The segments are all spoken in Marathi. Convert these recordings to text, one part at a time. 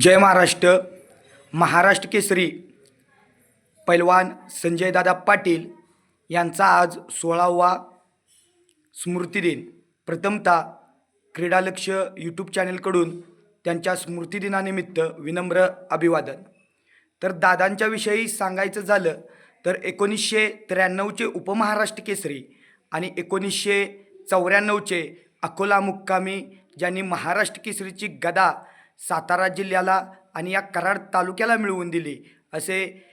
जय महाराष्ट्र. महाराष्ट्र केसरी पैलवान संजयदादा पाटील यांचा आज सोळावा स्मृतिदिन प्रथमतः क्रीडालक्ष यूट्यूब चॅनलकडून त्यांच्या स्मृतिदिनानिमित्त विनम्र अभिवादन. तर दादांच्या विषयी सांगायचं झालं तर एकोणीसशे त्र्याण्णवचे उपमहाराष्ट्र केसरी आणि एकोणीसशे चौऱ्याण्णवचे अकोला मुक्कामी ज्यांनी महाराष्ट्र केसरीची गदा सातारा जिल्ह्याला आणि या कराड तालुक्याला मिळवून दिली असे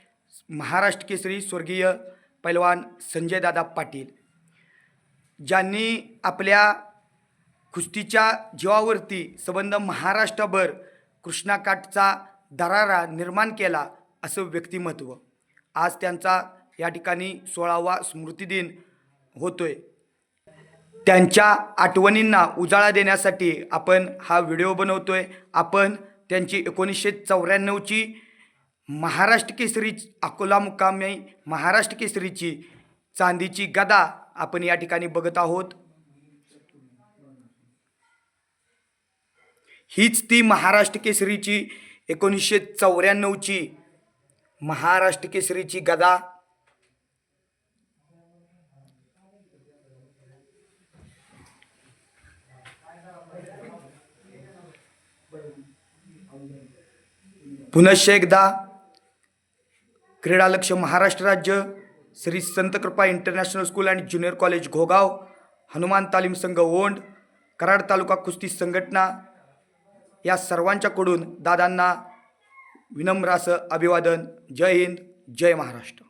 महाराष्ट्र केसरी स्वर्गीय पैलवान संजयदादा पाटील. ज्यांनी आपल्या कुस्तीच्या जीवावरती संबंध महाराष्ट्रभर कृष्णाकाठचा दरारा निर्माण केला असं व्यक्तिमत्व. आज त्यांचा या ठिकाणी सोळावा स्मृतिदिन होतोय. त्यांच्या आठवणींना उजाळा देण्यासाठी आपण हा व्हिडिओ बनवतो आहे आपण त्यांची एकोणीसशे चौऱ्याण्णवची महाराष्ट्र केसरी अकोला मुक्कामी महाराष्ट्र केसरीची चांदीची गदा आपण या ठिकाणी बघत आहोत. हीच ती महाराष्ट्र केसरीची एकोणीसशे चौऱ्याण्णवची महाराष्ट्र केसरीची गदा पुनश्च एकदा क्रीडालक्ष महाराष्ट्र राज्य Shri Sant Krupa international school and junior college Ghogaon Hanuman Talim Sangh Ond Karad तालुका कुस्ती संघटना या सर्वांच्याकडून दादांना विनम्र असं अभिवादन. जय हिंद जय महाराष्ट्र.